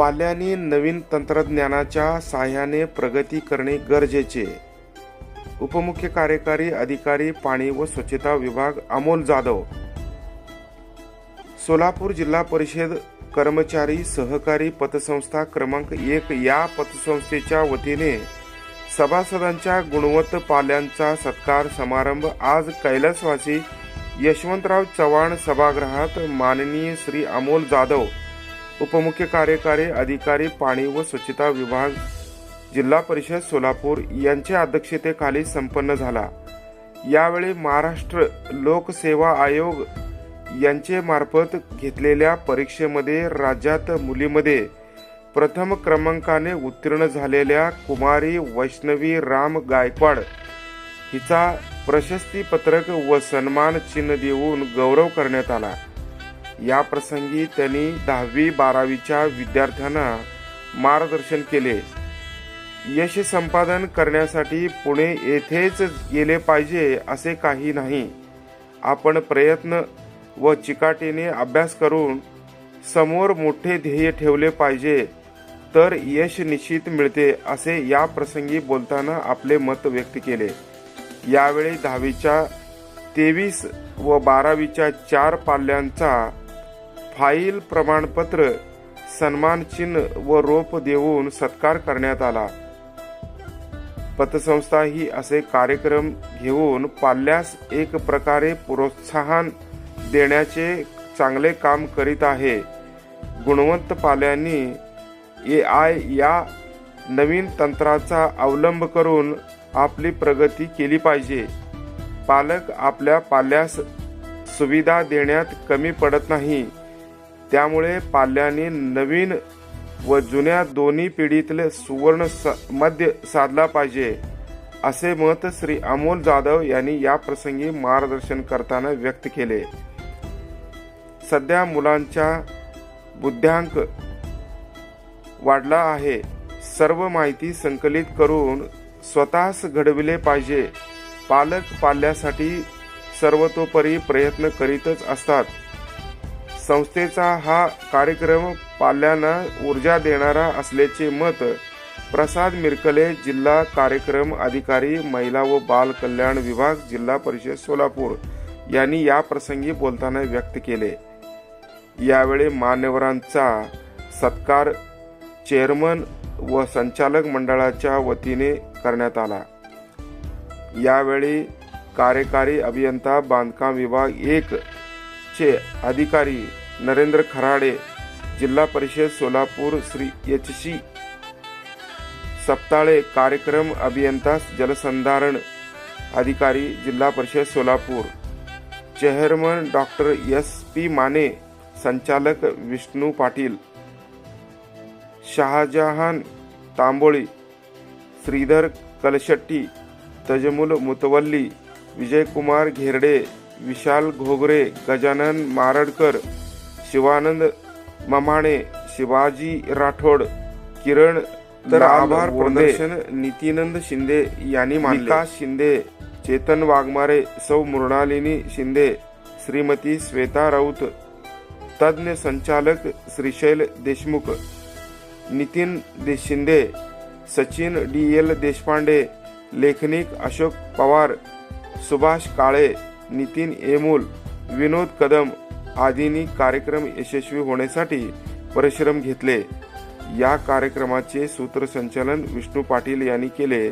पाल्याने नवीन तंत्रज्ञानाच्या सहाय्याने प्रगती करणे गरजेचे. उपमुख्य कार्यकारी अधिकारी पाणी व स्वच्छता विभाग अमोल जाधव. सोलापूर जिल्हा परिषद कर्मचारी सहकारी पतसंस्था क्रमांक एक या पतसंस्थेच्या वतीने सभासदांच्या गुणवत्त पाल्यांचा सत्कार समारंभ आज कैलासवासी यशवंतराव चव्हाण सभागृहात माननीय श्री अमोल जाधव उपमुख्य कार्यकारी अधिकारी पाणी व स्वच्छता विभाग जिल्हा परिषद सोलापूर यांच्या अध्यक्षतेखाली संपन्न झाला. यावेळी महाराष्ट्र लोकसेवा आयोग यांचे मार्फत घेतलेल्या परीक्षेमध्ये राज्यात मुलीमध्ये प्रथम क्रमांकाने उत्तीर्ण झालेल्या कुमारी वैष्णवी राम गायकवाड हिचा प्रशस्तीपत्रक व सन्मान चिन्ह देऊन गौरव करण्यात आला. या प्रसंगी त्यांनी दहावी बारावीच्या विद्यार्थ्यांना मार्गदर्शन केले. यश संपादन करण्यासाठी पुणे येथेच गेले पाहिजे असे काही नाही. आपण प्रयत्न व चिकाटीने अभ्यास करून समोर मोठे ध्येय ठेवले पाहिजे तर यश निश्चित मिळते असे या प्रसंगी बोलताना आपले मत व्यक्त केले. यावेळी दहावीच्या तेवीस व बारावीच्या चार पाल्यांचा फाईल प्रमाणपत्र सन्मान चिन्ह व रोप देऊन सत्कार करण्यात आला. पतसंस्था ही असे कार्यक्रम घेऊन पाल्यास एक प्रकारे प्रोत्साहन देण्याचे चांगले काम करीत आहे. गुणवंत पाल्यांनी ए आय या नवीन तंत्राचा अवलंब करून आपली प्रगती केली पाहिजे. पालक आपल्या पाल्यास सुविधा देण्यात कमी पडत नाही. त्यामुळे पाल्याने नवीन व जुन्या दोन्ही पिढीतले सुवर्ण स- मध्य साधला पाहिजे असे मत श्री अमोल जाधव यांनी या प्रसंगी मार्गदर्शन करताना व्यक्त केले. सध्या मुलांच्या बुद्ध्यांक वाढला आहे. सर्व माहिती संकलित करून स्वतःच घडविले पाहिजे. पालक पाल्यासाठी सर्वतोपरी प्रयत्न करीतच असतात. संस्थेचा हा कार्यक्रम पाल्यांना ऊर्जा देणारा असल्याचे मत प्रसाद मिरकले जिल्हा कार्यक्रम अधिकारी महिला व बाल कल्याण विभाग जिल्हा परिषद सोलापूर यांनी या प्रसंगी बोलताना व्यक्त केले. यावेळी मान्यवरांचा सत्कार चेअरमन व संचालक मंडळाच्या वतीने करण्यात आला. यावेळी कार्यकारी अभियंता बांधकाम विभाग एक चे अधिकारी नरेंद्र खराडे जिल्हा परिषद सोलापूर श्री एच सी सप्ताळे कार्यक्रम अभियंता जलसंधारण अधिकारी Zilla Parishad Solapur. Chairman doctor S P Mane संचालक विष्णू पाटील. शहाजहान तांबोळी श्रीधर कलशट्टी तजमुल मुतवल्ली विजयकुमार घेरडे विशाल घोगरे गजानन मारडकर शिवानंद ममाणे शिवाजी राठोड किरण तर आभार प्रदर्शन नितीनंद शिंदे यांनी मानले. विकास शिंदे चेतन वाघमारे सौ मृणालिनी शिंदे श्रीमती श्वेता राऊत तज्ञ संचालक श्रीशैल देशमुख नितीन दे शिंदे सचिन डी एल देशपांडे लेखनिक अशोक पवार सुभाष काळे नितीन एमूल विनोद कदम आदींनी कार्यक्रम यशस्वी होण्यासाठी परिश्रम घेतले. या कार्यक्रमाचे सूत्रसंचालन विष्णू पाटील यांनी केले.